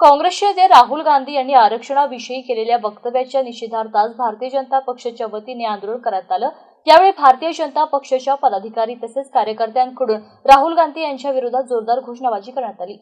काँग्रेसचे नेते राहुल गांधी यांनी आरक्षणाविषयी केलेल्या वक्तव्याच्या निषेधार्थ आज भारतीय जनता पक्षाच्या वतीने आंदोलन करण्यात आलं. यावेळी भारतीय जनता पक्षाच्या पदाधिकारी तसेच कार्यकर्त्यांकडून राहुल गांधी यांच्या विरोधात जोरदार घोषणाबाजी करण्यात आली.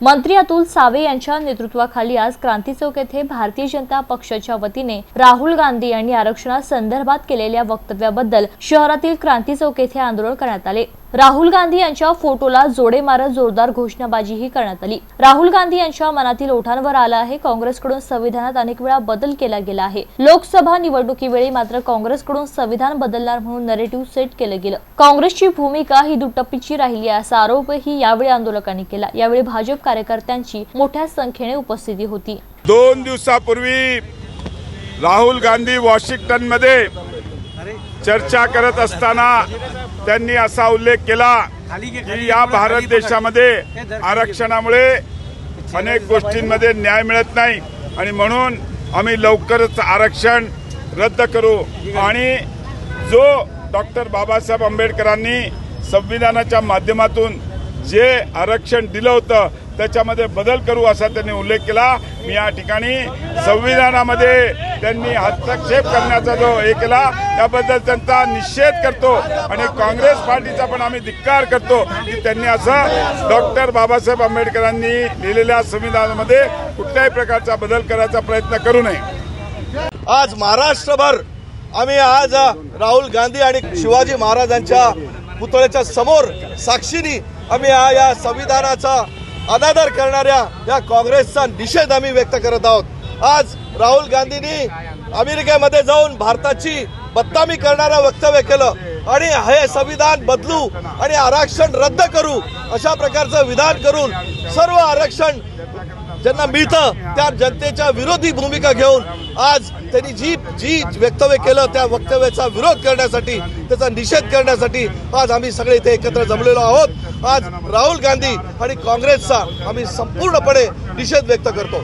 मंत्री अतुल सावे यांच्या नेतृत्वाखाली आज क्रांती चौक येथे भारतीय जनता पक्षाच्या वतीने राहुल गांधी यांनी आरक्षणासंदर्भात केलेल्या वक्तव्याबद्दल शहरातील क्रांती चौक येथे आंदोलन करण्यात आले. राहुल गांधी यांच्या फोटोला जोडे मारत जोरदार घोषणाबाजीही करण्यात आली. राहुल गांधी यांच्या मनातील ओठांवर आलं आहे. काँग्रेसकडून संविधानात अनेक वेळा बदल केला गेला आहे. लोकसभा निवडणुकीवेळी मात्र काँग्रेसकडून संविधान बदलणार म्हणून नरेटिव्ह सेट केलं गेलं. काँग्रेसची भूमिका ही दुटप्पीची राहिली आहे असा आरोपही यावेळी आंदोलकांनी केला. यावेळी भाजप कार्यकर्त्यांची मोठ्या संख्येने उपस्थिती होती. दोन दिवसापूर्वी राहुल गांधी वॉशिंग्टनमध्ये चर्चा करत असताना त्यांनी असा उल्लेख केला की या भारत देशामध्ये आरक्षणामुळे अनेक गोष्टींमध्ये न्याय मिळत नाही. आणि म्हणून आम्ही लवकरच आरक्षण रद्द करू. आणि जो डॉक्टर बाबासाहेब आंबेडकरांनी संविधानाच्या माध्यमातून जे आरक्षण दिलं होतं त्याच्यामध्ये बदल करू असा त्यांनी उल्लेख केला. मी या ठिकाणी संविधानामध्ये त्यांनी हस्तक्षेप करण्याचा जो हे केला त्याबद्दल त्यांचा निषेध करतो आणि काँग्रेस पार्टीचा पण आम्ही धिक्कार करतो की त्यांनी असं डॉक्टर बाबासाहेब आंबेडकरांनी लिहिलेल्या संविधानामध्ये कुठल्याही प्रकारचा बदल करायचा प्रयत्न करू नये. आज महाराष्ट्रभर आम्ही आज राहुल गांधी आणि शिवाजी महाराजांच्या पुतळ्याच्या समोर साक्षीनी आम्ही हा या संविधानाचा अनादर करणाऱ्या या काँग्रेसचा निषेध आम्ही व्यक्त करत आहोत. आज राहुल गांधींनी अमेरिकेमध्ये जाऊन भारताची बदनामी करणारं वक्तव्य केलं आणि हे संविधान बदलू आणि आरक्षण रद्द करू अशा प्रकारचं विधान करून सर्व आरक्षण ज्यांना मिळतं त्या जनतेच्या विरोधी भूमिका घेऊन आज त्यांनी जी जी वक्तव्य केलं त्या वक्तव्याचा विरोध करण्यासाठी त्याचा निषेध करण्यासाठी आज आम्ही सगळे इथे एकत्र जमलेलो आहोत. आज राहुल गांधी आणि काँग्रेसचा आम्ही संपूर्णपणे निषेध व्यक्त करतो.